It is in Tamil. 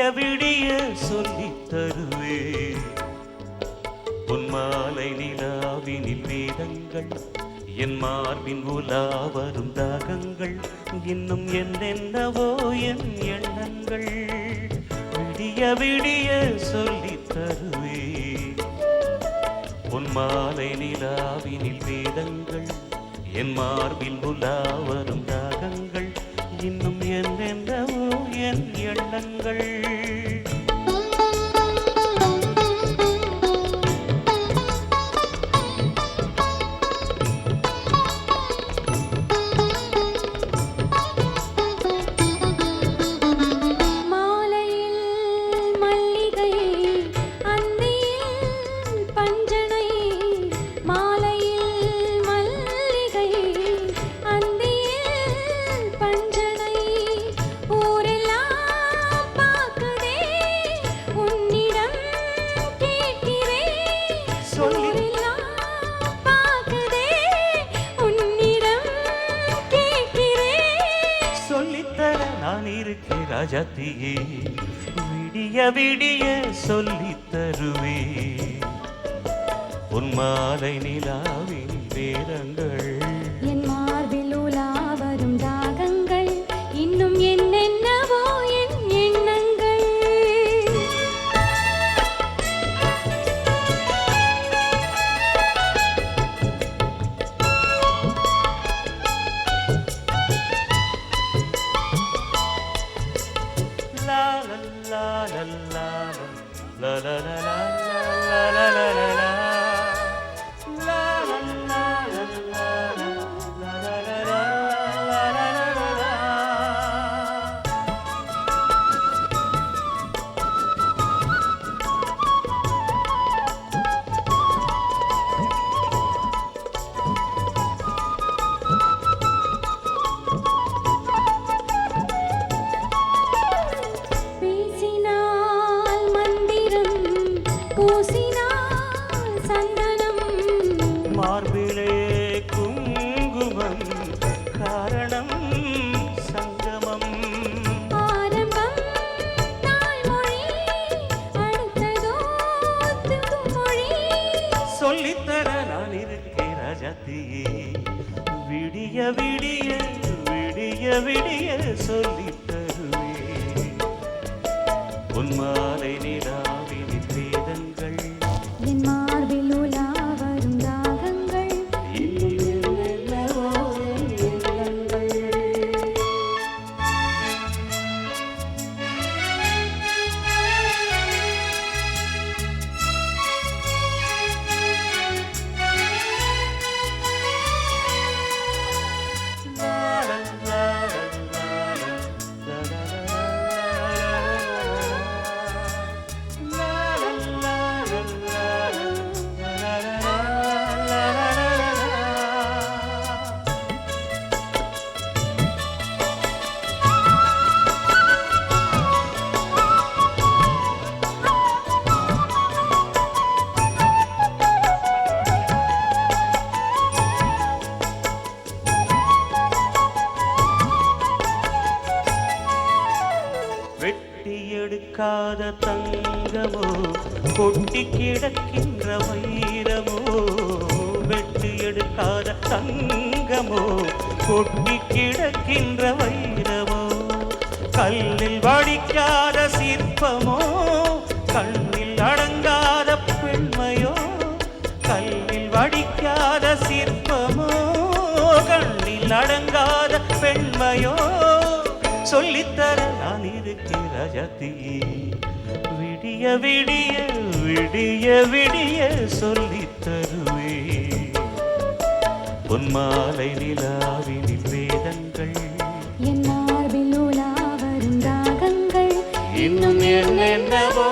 விடிய விடிய சொல்லித் தருவே. பொன்மாலை நிலாவினில் வேதங்கள் என் மார்பின் உலா வரும் தாகங்கள் இன்னும் என்னென்னவோ என் எண்ணங்கள். விடிய விடிய சொல்லி தருவே. பொன்மாலை நிலாவினில் வேதங்கள் என் மார்பில் உலா வரும் தாகங்கள் இன்னும் என்னென்னவோ எண்ணங்கள் கருத்தி ரஜதியே விடிய விடிய சொல்லி தருவே. உன் மாலை நிலாவின் பேரங்கள் la la la la பூசினால் சந்தனம். மார்பிலே குங்குமம் காரணம் சங்கமம். ஆரம்பம் தாய்மொழி அடுத்ததோ திருமொழி சொல்லித்தர நான் விடிய விடிய விடிய விடிய சொல்லித் தருவே இருக்காத தங்கமோ கொட்டி கிடக்கின்ற வைரமோ வெட்டு எடுக்காத தங்கமோ கொட்டி கிடக்கின்ற வைரமோ கல்லில் வடிக்காத சிற்பமோ கண்ணில் அடங்காத பெண்மையோ கல்லில் வடிக்காத சிற்பமோ கண்ணில் அடங்காத பெண்மையோ சொல்லித்தர நான் இருக்கேன் ரஜதியே விடிய விடிய விடிய விடிய சொல்லித் தருவே பொன்மாலை நிலாவினில் வேதங்கள். என் மார்பில் உலா வரும் தாகங்கள் இன்னும் என்னென்னவோ